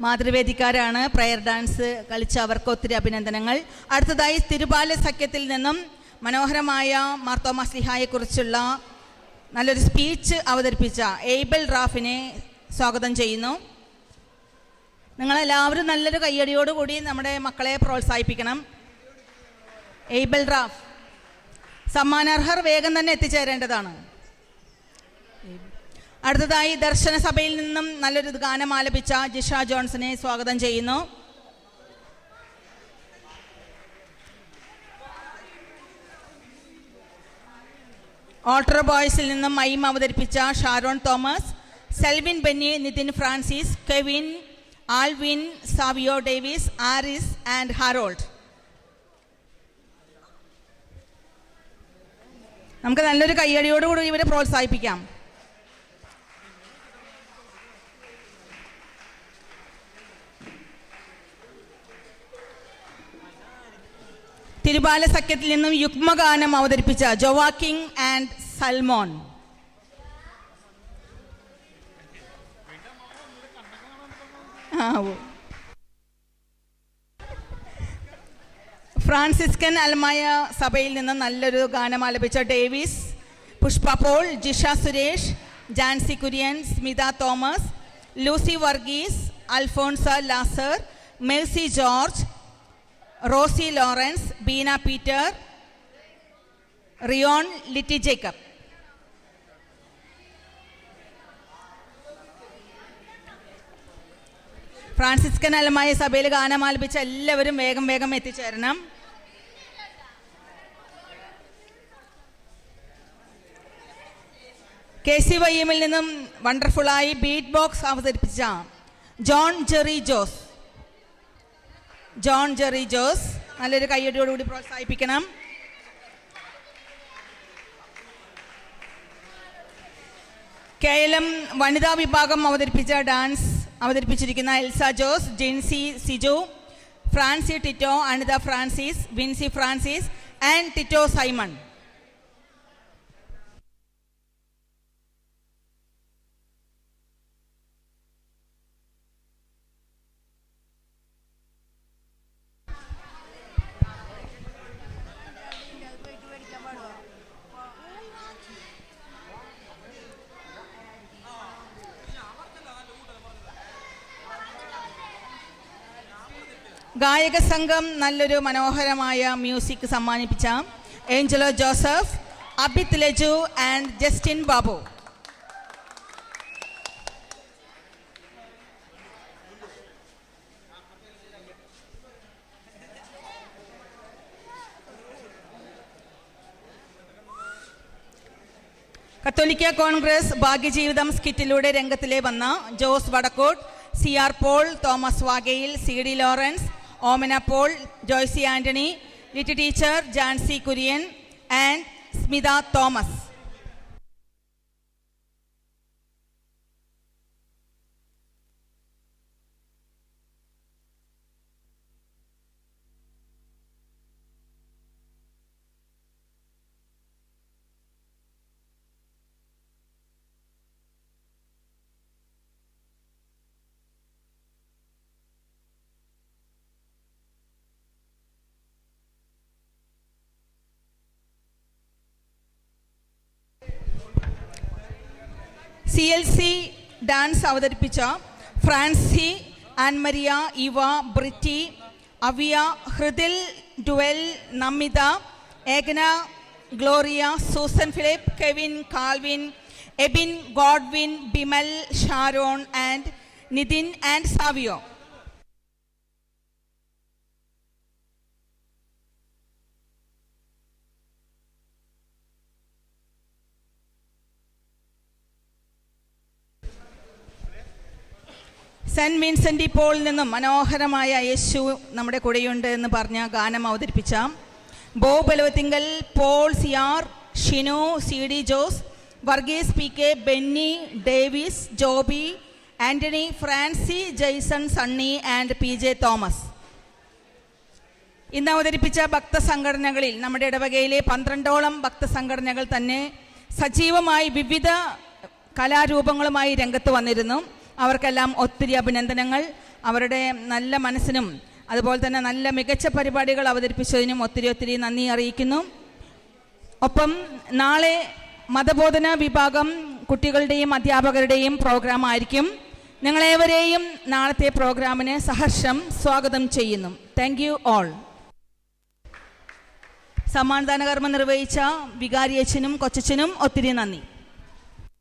മാതൃവേദിക്കാരാണ്. Prayer dance കളിച്ച അവർക്ക് ഒത്തിരി അഭിനന്ദനങ്ങൾ. അടുത്തതായി തിരുപാല സഖ്യത്തിൽ നിന്നും മനോഹരമായ മാർത്തോമ സ്ലിഹായെക്കുറിച്ചുള്ള നല്ലൊരു സ്പീച്ച് അവതരിപ്പിച്ച എയ്ബൽ റാഫിനെ സ്വാഗതം ചെയ്യുന്നു. നിങ്ങളെല്ലാവരും നല്ലൊരു കയ്യടിയോടുകൂടി നമ്മുടെ മക്കളെ പ്രോത്സാഹിപ്പിക്കണം. എയ്ബൽ റാഫ് സമ്മാനാർഹർ വേഗം തന്നെ എത്തിച്ചേരേണ്ടതാണ്. അടുത്തതായി ദർശന സഭയിൽ നിന്നും നല്ലൊരു ഗാനം ആലപിച്ച ജിഷ ജോൺസനെ സ്വാഗതം ചെയ്യുന്നു. ഓൾട്ടർ ബോയ്സിൽ നിന്നും മൈം അവതരിപ്പിച്ച ഷാരോൺ തോമസ് സെൽവിൻ ബെന്നി നിതിൻ ഫ്രാൻസിസ് കെവിൻ ആൽവിൻ സാവിയോ ഡേവിസ് ആരിസ് ആൻഡ് ഹാരോൾഡ് നമുക്ക് നല്ലൊരു കയ്യടിയോടുകൂടി ഇവരെ പ്രോത്സാഹിപ്പിക്കാം. തിരുബാല സഖ്യത്തിൽ നിന്നും യുഗ്മഗാനം അവതരിപ്പിച്ച ജോവാക്കിംഗ് ആൻഡ് സൽമോൺ ഫ്രാൻസിസ്കൻ അൽമായ സഭയിൽ നിന്ന് നല്ലൊരു ഗാനം ആലപിച്ച ഡേവിസ് പുഷ്പ പോൾ ജിഷ സുരേഷ് ജാൻസി കുര്യൻ സ്മിത തോമസ് ലൂസി വർഗീസ് അൽഫോൺസ ലാസർ മേഴ്സി ജോർജ് റോസി ലോറൻസ് ബീന പീറ്റർ റിയോൺ ലിറ്റി ജേക്കബ്. ഫ്രാൻസിസ്കൻ അലമായ സഭയിൽ ഗാനം ആലപിച്ച എല്ലാവരും വേഗം വേഗം എത്തിച്ചേരണം. കെ സി വൈ എമ്മിൽ നിന്നും വണ്ടർഫുള്ളായി ബീറ്റ് ബോക്സ് അവതരിപ്പിച്ച ജോൺ ജെറി ജോസ്. ജോൺ ജെറി ജോസ് നല്ലൊരു കയ്യടിയോടുകൂടി പ്രോത്സാഹിപ്പിക്കണം. കെ വനിതാ വിഭാഗം അവതരിപ്പിച്ച ഡാൻസ് അവതരിപ്പിച്ചിരിക്കുന്ന എൽസ ജോസ് ജിൻസി സിജു ഫ്രാൻസി ടിറ്റോ അനിത ഫ്രാൻസിസ് വിൻസി ഫ്രാൻസിസ് ആൻഡ് ടിറ്റോ സൈമൺ. ഗായക സംഘം നല്ലൊരു മനോഹരമായ മ്യൂസിക് സമ്മാനിപ്പിച്ച ഏഞ്ചലോ ജോസഫ് അബിത് ലജു ആൻഡ് ജസ്റ്റിൻ ബാബു. കത്തോലിക്ക കോൺഗ്രസ് ഭാഗ്യജീവിതം സ്കിറ്റിലൂടെ രംഗത്തിലെ വന്ന ജോസ് വടക്കോട്ട് C R Paul Thomas വാഗയിൽ C D Lawrence Omana Paul Joycy Antony Litty teacher Jancy Kurian and Smitha Thomas. C L C dance അവതരിപ്പിച്ച Francy Annmaria Eva Britty Aviya Hridil Duval Namitha Ekana Gloria Susan Philip Kevin Calvin Ebin Godwin Bimal Sharon and Nithin and Savio. Saint Vincent ഇപ്പോൾ നിന്നും മനോഹരമായ യേശു നമ്മുടെ കൂടെയുണ്ട് എന്ന് പറഞ്ഞ ഗാനം അവതരിപ്പിച്ച. ബോ Balavathinkal Paul Siyar Shinu C D Jose Varghese P K Benny Davis Joby Antony Francy Jaison Sunny and P J Thomas ഇന്ന് അവതരിപ്പിച്ച ഭക്തസംഘടനകളിൽ നമ്മുടെ ഇടവകയിലെ പന്ത്രണ്ടോളം ഭക്തസംഘടനകൾ തന്നെ സജീവമായി വിവിധ കലാരൂപങ്ങളുമായി രംഗത്ത് വന്നിരുന്നു. അവർക്കെല്ലാം ഒത്തിരി അഭിനന്ദനങ്ങൾ. അവരുടെ നല്ല മനസ്സിനും അതുപോലെ തന്നെ നല്ല മികച്ച പരിപാടികൾ അവതരിപ്പിച്ചതിനും ഒത്തിരി ഒത്തിരി നന്ദി അറിയിക്കുന്നു. ഒപ്പം നാളെ മതബോധന വിഭാഗം കുട്ടികളുടെയും അധ്യാപകരുടെയും പ്രോഗ്രാം ആയിരിക്കും. നിങ്ങളേവരെയും നാളത്തെ പ്രോഗ്രാമിന് സഹർഷം സ്വാഗതം ചെയ്യുന്നു. താങ്ക് യു ഓൾ സമ്മാനദാന കർമ്മം നിർവഹിച്ച വികാരിയച്ഛനും കൊച്ചച്ഛനും ഒത്തിരി നന്ദി.